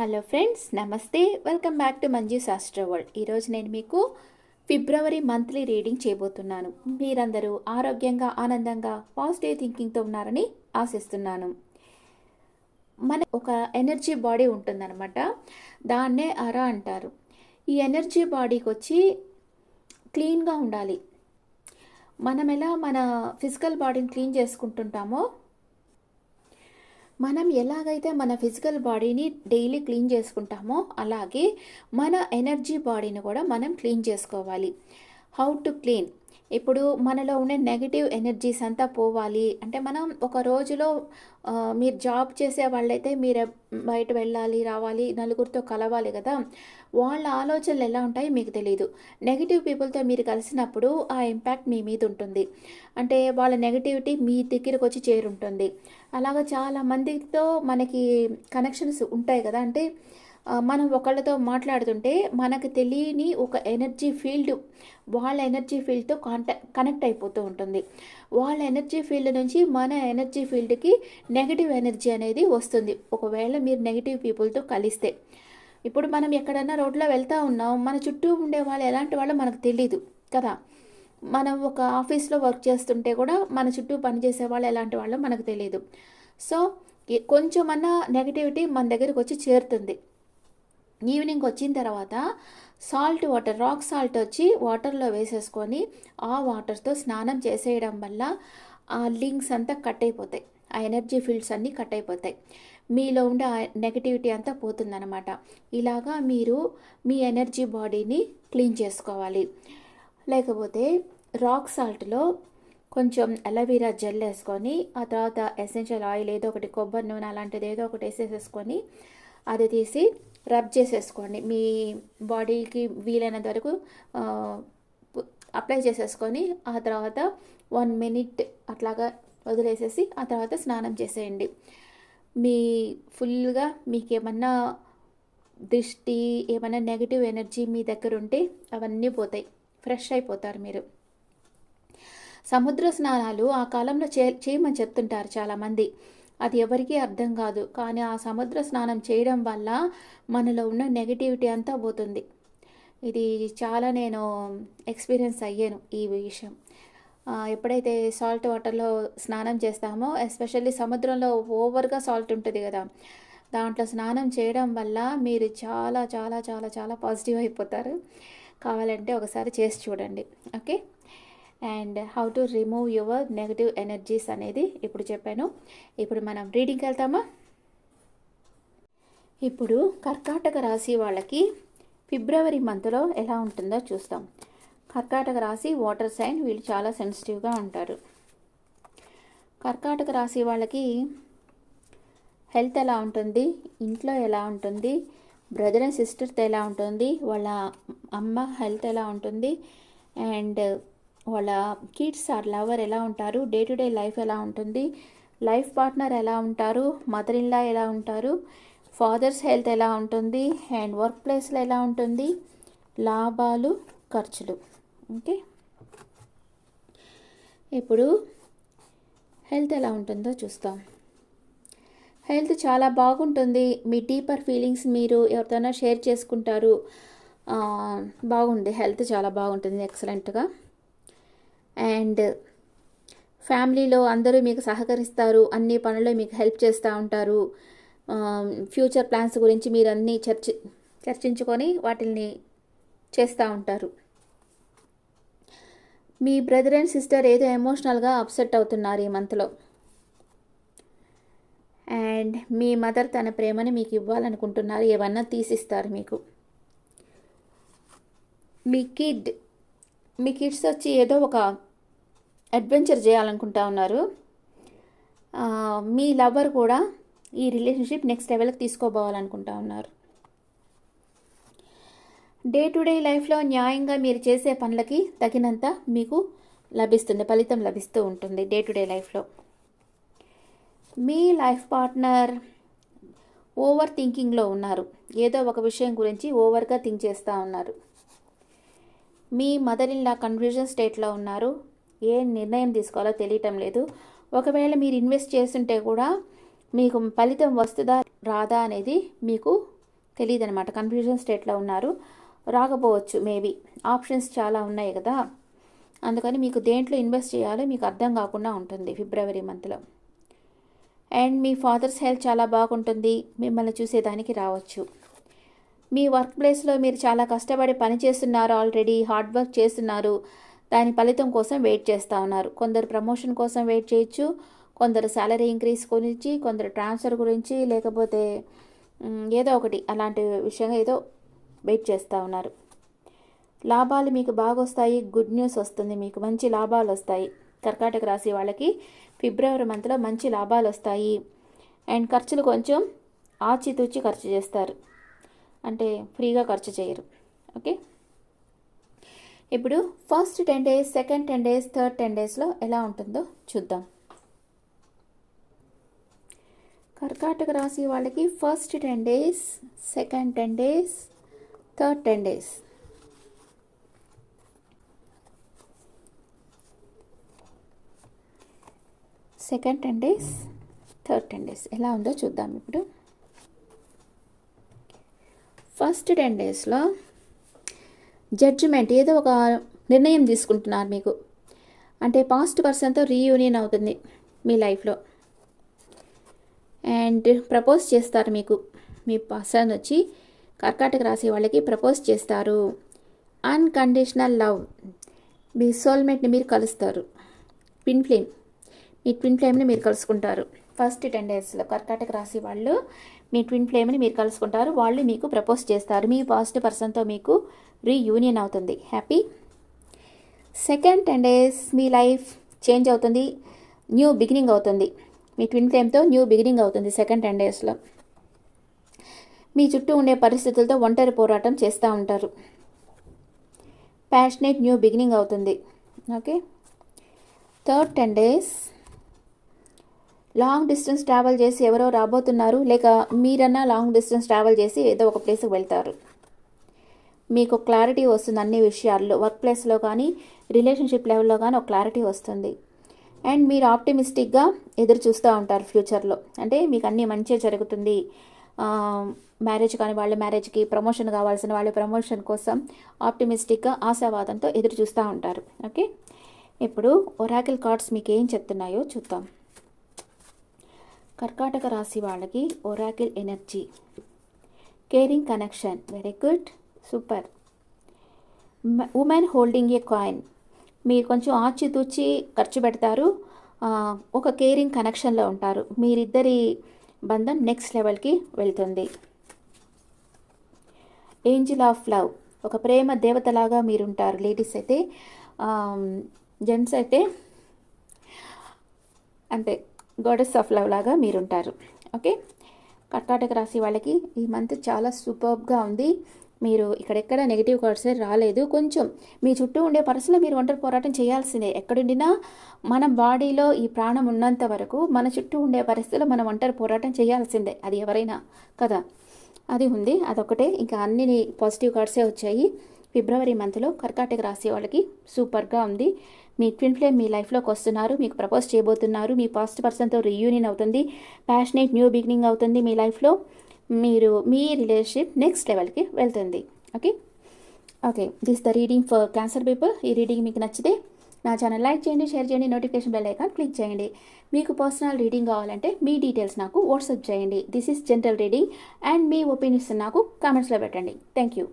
Hello friends నమస్తే. Welcome back to Manju Shastra world ఈరోజు నేను మీకు ఫిబ్రవరి మంత్లీ రీడింగ్ చేయబోతున్నాను. మీరందరూ ఆరోగ్యంగా ఆనందంగా పాజిటివ్ థింకింగ్తో ఉన్నారని ఆశిస్తున్నాను. మన ఒక ఎనర్జీ బాడీ ఉంటుందన్నమాట. దాన్నే అరా అంటారు. ఈ ఎనర్జీ బాడీకి వచ్చి క్లీన్గా ఉండాలి. మనం ఎలా మన ఫిజికల్ బాడీని క్లీన్ చేసుకుంటుంటామో మనం ఎలాగైతే మన ఫిజికల్ బాడీని డైలీ క్లీన్ చేసుకుంటామో అలాగే మన ఎనర్జీ బాడీని కూడా మనం క్లీన్ చేసుకోవాలి. How to clean. ఇప్పుడు మనలో ఉండే నెగిటివ్ ఎనర్జీస్ అంతా పోవాలి. అంటే మనం ఒక రోజులో మీరు జాబ్ చేసే వాళ్ళైతే మీరు బయట వెళ్ళాలి రావాలి నలుగురితో కలవాలి కదా. వాళ్ళ ఆలోచనలు ఎలా ఉంటాయో మీకు తెలియదు నెగిటివ్ పీపుల్తో మీరు కలిసినప్పుడు ఆ ఇంపాక్ట్ మీ మీద ఉంటుంది. అంటే వాళ్ళ నెగిటివిటీ మీ దగ్గరకు వచ్చి చేరుంటుంది. అలాగా చాలా మందితో మనకి కనెక్షన్స్ ఉంటాయి కదా. అంటే మనం ఒకళ్ళతో మాట్లాడుతుంటే మనకు తెలియని ఒక ఎనర్జీ ఫీల్డ్ వాళ్ళ ఎనర్జీ ఫీల్డ్తో కాంటాక్ట్ కనెక్ట్ అయిపోతూ ఉంటుంది. వాళ్ళ ఎనర్జీ ఫీల్డ్ నుంచి మన ఎనర్జీ ఫీల్డ్కి నెగిటివ్ ఎనర్జీ అనేది వస్తుంది. ఒకవేళ మీరు నెగిటివ్ పీపుల్తో కలిస్తే. ఇప్పుడు మనం ఎక్కడన్నా రోడ్లో వెళ్తూ ఉన్నాం మన చుట్టూ ఉండే వాళ్ళు ఎలాంటి వాళ్ళో మనకు తెలియదు కదా. మనం ఒక ఆఫీస్లో వర్క్ చేస్తుంటే కూడా మన చుట్టూ పనిచేసే వాళ్ళు ఎలాంటి వాళ్ళో మనకు తెలియదు సో కొంచెమన్నా నెగిటివిటీ మన దగ్గరికి వచ్చి చేరుతుంది. ఈవినింగ్ వచ్చిన తర్వాత సాల్ట్ వాటర్ రాక్ సాల్ట్ వచ్చి వాటర్లో వేసేసుకొని ఆ వాటర్తో స్నానం చేసేయడం వల్ల ఆ లింక్స్ అంతా కట్ అయిపోతాయి. ఆ ఎనర్జీ ఫీల్డ్స్ అన్నీ కట్ అయిపోతాయి. మీలో ఉండే నెగటివిటీ అంతా పోతుందన్నమాట. ఇలాగా మీరు మీ ఎనర్జీ బాడీని క్లీన్ చేసుకోవాలి. లేకపోతే రాక్ సాల్ట్లో కొంచెం అలవీరా జెల్ వేసుకొని ఆ తర్వాత ఎసెన్షియల్ ఆయిల్ ఏదో ఒకటి కొబ్బరి నూనె అలాంటిది ఏదో ఒకటి వేసేసేసుకొని అది తీసి రబ్ చేసేసుకోండి. మీ బాడీకి వీలైనంత వరకు అప్లై చేసేసుకొని ఆ తర్వాత వన్ మినిట్ అట్లాగా వదిలేసేసి ఆ తర్వాత స్నానం చేసేయండి. మీ ఫుల్గా మీకు ఏమన్నా దృష్టి ఏమైనా నెగిటివ్ ఎనర్జీ మీ దగ్గర ఉంటే అవన్నీ పోతాయి. ఫ్రెష్ అయిపోతారు మీరు. సముద్ర స్నానాలు ఆ కాలంలో చే చేయమని చెప్తుంటారు చాలామంది. అది ఎవరికీ అర్థం కాదు. కానీ ఆ సముద్ర స్నానం చేయడం వల్ల మనలో ఉన్న నెగిటివిటీ అంతా పోతుంది. ఇది చాలా నేను ఎక్స్పీరియన్స్ అయ్యాను ఈ విషయం. ఎప్పుడైతే సాల్ట్ వాటర్లో స్నానం చేస్తామో ఎస్పెషల్లీ సముద్రంలో ఓవర్గా సాల్ట్ ఉంటుంది కదా దాంట్లో స్నానం చేయడం వల్ల మీరు చాలా చాలా చాలా చాలా పాజిటివ్ అయిపోతారు. కావాలంటే ఒకసారి చేసి చూడండి. Okay and how to remove your negative energies అనేది ఇప్పుడు చెప్పాను. ఇప్పుడు మనం రీడింగ్కి వెళ్తామా? ఇప్పుడు కర్కాటక రాశి వాళ్ళకి ఫిబ్రవరి మంత్లో ఎలా ఉంటుందో చూస్తాం. కర్కాటక రాశి వాటర్ సైన్ వీళ్ళు చాలా సెన్సిటివ్గా ఉంటారు. కర్కాటక రాశి వాళ్ళకి హెల్త్ ఎలా ఉంటుంది? ఇంట్లో ఎలా ఉంటుంది? బ్రదర్ అండ్ సిస్టర్తో ఎలా ఉంటుంది? వాళ్ళ అమ్మ హెల్త్ ఎలా ఉంటుంది? అండ్ వాళ్ళ కిడ్స్ ఆర్ లవర్ ఎలా ఉంటారు? డే టు డే లైఫ్ ఎలా ఉంటుంది? లైఫ్ పార్ట్నర్ ఎలా ఉంటారు? మదర్ ఇన్లా ఎలా ఉంటారు? ఫాదర్స్ హెల్త్ ఎలా ఉంటుంది? అండ్ వర్క్ ప్లేస్లో ఎలా ఉంటుంది? లాభాలు ఖర్చులు. ఓకే ఇప్పుడు హెల్త్ ఎలా ఉంటుందో చూస్తాం. హెల్త్ చాలా బాగుంటుంది. మీ డీపర్ ఫీలింగ్స్ మీరు ఎవరితోనో షేర్ చేసుకుంటారు. బాగుంది. హెల్త్ చాలా బాగుంటుంది. ఎక్సలెంట్గా అండ్ ఫ్యామిలీలో అందరూ మీకు సహకరిస్తారు అన్ని పనుల్లో మీకు హెల్ప్ చేస్తూ ఉంటారు. ఫ్యూచర్ ప్లాన్స్ గురించి మీరు అన్నీ చర్చి చర్చించుకొని వాటిని చేస్తూ ఉంటారు. మీ బ్రదర్ అండ్ సిస్టర్ ఏదో ఎమోషనల్గా అప్సెట్ అవుతున్నారు ఈ మంత్లో. అండ్ మీ మదర్ తన ప్రేమని మీకు ఇవ్వాలనుకుంటున్నారు ఏమన్నా తీసిస్తారు మీకు. మీ కిడ్ మీ కిడ్స్ వచ్చి ఏదో ఒక అడ్వెంచర్ చేయాలనుకుంటా ఉన్నారు. మీ లవర్ కూడా ఈ రిలేషన్షిప్ నెక్స్ట్ లెవెల్కి తీసుకోబోవాలనుకుంటా ఉన్నారు. డే టు డే లైఫ్లో న్యాయంగా మీరు చేసే పనులకి తగినంత మీకు లభిస్తుంది ఫలితం లభిస్తూ ఉంటుంది డే టు డే లైఫ్లో. మీ లైఫ్ పార్ట్నర్ ఓవర్ థింకింగ్లో ఉన్నారు. ఏదో ఒక విషయం గురించి ఓవర్గా థింక్ చేస్తూ ఉన్నారు. మీ మదర్ ఇన్ లా కన్ఫ్యూజన్ స్టేట్లో ఉన్నారు. ఏ నిర్ణయం తీసుకోవాలో తెలియటం లేదు. ఒకవేళ మీరు ఇన్వెస్ట్ చేస్తుంటే కూడా మీకు ఫలితం వస్తుందా రాదా అనేది మీకు తెలియదు అనమాట కన్ఫ్యూజన్ స్టేట్లో ఉన్నారు. రాకపోవచ్చు మేబీ. ఆప్షన్స్ చాలా ఉన్నాయి కదా. అందుకని మీకు దేంట్లో ఇన్వెస్ట్ చేయాలో మీకు అర్థం కాకుండా ఉంటుంది ఫిబ్రవరి మంత్లో అండ్ మీ ఫాదర్స్ హెల్త్ చాలా బాగుంటుంది. మిమ్మల్ని చూసేదానికి రావచ్చు. మీ వర్క్ ప్లేస్లో మీరు చాలా కష్టపడి పని చేస్తున్నారు ఆల్రెడీ హార్డ్ వర్క్ చేస్తున్నారు. దాని ఫలితం కోసం వెయిట్ చేస్తూ ఉన్నారు. కొందరు ప్రమోషన్ కోసం వెయిట్ చేయొచ్చు కొందరు శాలరీ ఇంక్రీజ్ గురించి కొందరు ట్రాన్స్ఫర్ గురించి లేకపోతే ఏదో ఒకటి అలాంటి విషయంగా ఏదో వెయిట్ చేస్తూ ఉన్నారు. లాభాలు మీకు బాగా వస్తాయి గుడ్ న్యూస్ వస్తుంది మీకు మంచి లాభాలు వస్తాయి. కర్కాటక రాశి వాళ్ళకి ఫిబ్రవరి మంత్లో మంచి లాభాలు వస్తాయి. అండ్ ఖర్చులు కొంచెం ఆచితూచి ఖర్చు చేస్తారు. అంటే ఫ్రీగా ఖర్చు చేయరు. ఓకే? ఇప్పుడు first ten days second ten days third ten డేస్లో ఎలా ఉంటుందో చూద్దాం. కర్కాటక రాశి వాళ్ళకి first ten days second ten days third ten days second ten days third ten days ఎలా ఉందో చూద్దాం ఇప్పుడు. ఫస్ట్ టెన్ డేస్లో జడ్జిమెంట్ ఏదో ఒక నిర్ణయం తీసుకుంటున్నారు మీకు. అంటే పాస్ట్ పర్సన్తో రీయూనియన్ అవుతుంది మీ లైఫ్లో. అండ్ ప్రపోజ్ చేస్తారు మీకు. మీ పర్సన్ వచ్చి కర్కాటక రాశి వాళ్ళకి ప్రపోజ్ చేస్తారు. Unconditional love. మీ సోల్మేట్ని మీరు కలుస్తారు. Twin flame. మీ ట్విన్ ఫ్లేమ్ని మీరు కలుసుకుంటారు. ఫస్ట్ టెన్ డేస్లో కర్కాటక రాశి వాళ్ళు మీ ట్విన్ ఫ్లేమ్ని మీరు కలుసుకుంటారు. వాళ్ళు మీకు ప్రపోజ్ చేస్తారు. మీ పాజిటివ్ పర్సన్తో మీకు రీయూనియన్ అవుతుంది. హ్యాపీ? సెకండ్ టెన్ డేస్ మీ లైఫ్ చేంజ్ అవుతుంది. న్యూ బిగినింగ్ అవుతుంది. మీ ట్విన్ ఫ్లేమ్తో న్యూ బిగినింగ్ అవుతుంది సెకండ్ టెన్ డేస్లో. మీ చుట్టూ ఉండే పరిస్థితులతో ఒంటరి పోరాటం చేస్తూ ఉంటారు. ప్యాషనేట్ న్యూ బిగినింగ్ అవుతుంది. Okay? Third ten days long distance travel చేసి ఎవరో రాబోతున్నారు లేక మీరన్నా లాంగ్ డిస్టెన్స్ ట్రావెల్ చేసి ఏదో ఒక ప్లేస్కి వెళ్తారు. మీకు క్లారిటీ వస్తుంది అన్ని విషయాల్లో వర్క్ ప్లేస్లో కానీ రిలేషన్షిప్ లెవెల్లో కానీ ఒక క్లారిటీ వస్తుంది. అండ్ మీరు ఆప్టిమిస్టిక్గా ఎదురు చూస్తూ ఉంటారు ఫ్యూచర్లో. అంటే మీకు అన్నీ మంచిగా జరుగుతుంది. మ్యారేజ్ కానీ వాళ్ళ మ్యారేజ్కి ప్రమోషన్ కావాల్సిన వాళ్ళ ప్రమోషన్ కోసం ఆప్టిమిస్టిక్గా ఆశావాదంతో ఎదురు చూస్తూ ఉంటారు. ఓకే? ఇప్పుడు ఒరాకిల్ కార్డ్స్ మీకు ఏం చెప్తున్నాయో చూద్దాం. కర్కాటక రాశి వాళ్ళకి oracle energy. Caring connection. Very good. Super. Women holding a coin. మీరు కొంచెం ఆచితూచి ఖర్చు పెడతారు. ఒక కేరింగ్ కనెక్షన్లో ఉంటారు. మీరిద్దరి బంధం నెక్స్ట్ లెవెల్కి వెళ్తుంది. Angel of love. ఒక ప్రేమ దేవతలాగా మీరుంటారు. లేడీస్ అయితే జెంట్స్ అయితే అంటే గోడెస్ ఆఫ్ లవ్ లాగా మీరుంటారు. ఓకే కర్కాటక రాశి వాళ్ళకి ఈ మంత్ చాలా సూపర్బ్గా ఉంది. మీరు ఇక్కడెక్కడ నెగిటివ్ కార్డ్స్ రాలేదు. కొంచెం మీ చుట్టూ ఉండే పరిస్థితుల్లో మీరు ఒంటరి పోరాటం చేయాల్సిందే. ఎక్కడుండినా మన బాడీలో ఈ ప్రాణం ఉన్నంత వరకు మన చుట్టూ ఉండే పరిస్థితుల్లో మనం ఒంటరి పోరాటం చేయాల్సిందే. అది ఎవరైనా కదా? అది ఉంది. అదొకటే ఇంకా అన్ని పాజిటివ్ కార్డ్సే వచ్చాయి. ఫిబ్రవరి మంత్లో కర్కాటక రాశి వాళ్ళకి సూపర్గా ఉంది. మీ ట్విన్ ఫ్లేమ్ మీ లైఫ్లోకి వస్తున్నారు. మీకు ప్రపోజ్ చేయబోతున్నారు. మీ పాస్ట్ పర్సన్తో రీయూనియన్ అవుతుంది. ప్యాషనేట్ న్యూ బిగినింగ్ అవుతుంది మీ లైఫ్లో. మీరు మీ రిలేషన్షిప్ నెక్స్ట్ లెవెల్కి వెళ్తుంది. Okay? Okay. This the reading for cancer people. ఈ రీడింగ్ మీకు నచ్చితే నా ఛానల్ లైక్ చేయండి షేర్ చేయండి నోటిఫికేషన్ బెల్ ఐకాన్ క్లిక్ చేయండి. మీకు పర్సనల్ రీడింగ్ కావాలంటే మీ డీటెయిల్స్ నాకు వాట్సాప్ చేయండి. This is general reading and me opinions నాకు కామెంట్స్లో పెట్టండి. Thank you